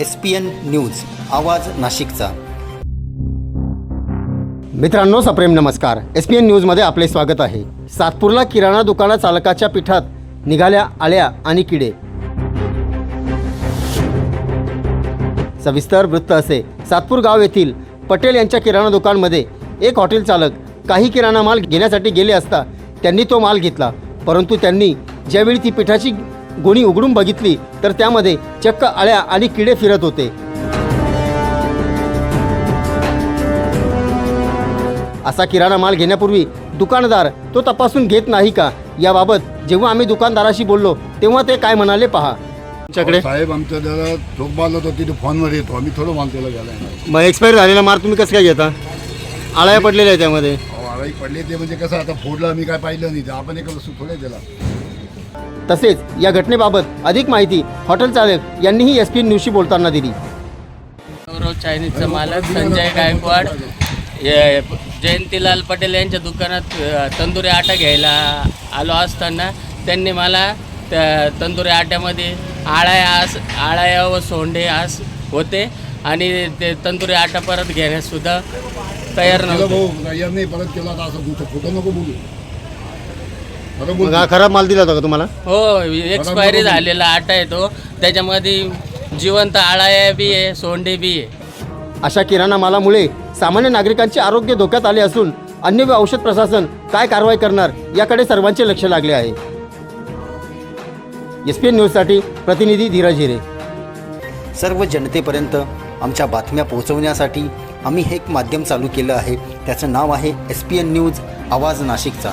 S P N news आवाज नाशिकचा. मित्रांनो सप्रेम नमस्कार. एस पी एन न्यूजमध्ये आपले स्वागत आहे. सातपूरला किराणा दुकाना चालकाच्या पिठात निघाल्या आळ्या आणि किडे. सविस्तर वृत्त असे. सातपूर गाव येथील पटेल यांच्या किराणा दुकानमध्ये एक हॉटेल चालक काही किराणा माल घेण्यासाठी गेले असता त्यांनी तो माल घेतला. परंतु त्यांनी ज्यावेळी ती पिठाची गोणी उघडून बघितली तर त्यामध्ये चक्क आळ्या आणि किडे फिरत होते. असा किराणा माल घेण्यापूर्वी दुकानदार तो तपासून घेत नाही का? याबाबत जेव्हा आम्ही दुकानदाराशी बोललो तेव्हा ते काय म्हणाले पहा. तुमच्याकडे? साहेब आमच्या त्याला ठोक माल होता तिथे फोनवर येतो. आम्ही थोडं माल त्याला घ्यायला येणार मग एक्सपायर झालेला माल तुम्ही कसं काय घेता? आळ्या पडलेल्या आहे त्यामध्ये. अहो, आळाई पडली ते म्हणजे कसं आता फोडलं आम्ही काय पाहिलं नाही. ते आपण एक वस्तू थोडे त्याला तसेच या घटनेबाबत अधिक माहिती हॉटेल चालक यांनीही एस पी न्यूजशी बोलताना दिली. गौरव चायनीजचा मालक संजय गायकवाड. जयंतीलाल पटेल यांच्या दुकानात तंदुरी आटा घ्यायला आलो असताना त्यांनी मला त्या तंदुरी आट्यामध्ये आळ्या आस आळ्या व सोंडे आस होते आणि ते तंदुरी आटा परत घेण्यासुद्धा तयार नव्हते. मग हा खराब माल दिला होता का तुम्हाला? हो एक्सपायरी झालेला आटा आहे तो. त्याच्यामध्ये जिवंत आळ्या बी आहे सोंडे बी आहे. अशा किराणा मालामुळे सामान्य नागरिकांचे आरोग्य धोक्यात आले असून अन्य व औषध प्रशासन काय कारवाई करणार याकडे सर्वांचे लक्ष लागले आहे. एस पी एन न्यूजसाठी प्रतिनिधी धीरज हिरे. सर्व जनतेपर्यंत आमच्या बातम्या पोहोचवण्यासाठी आम्ही हे एक माध्यम चालू केलं आहे. त्याचं नाव आहे एस पी एन न्यूज आवाज नाशिकचा.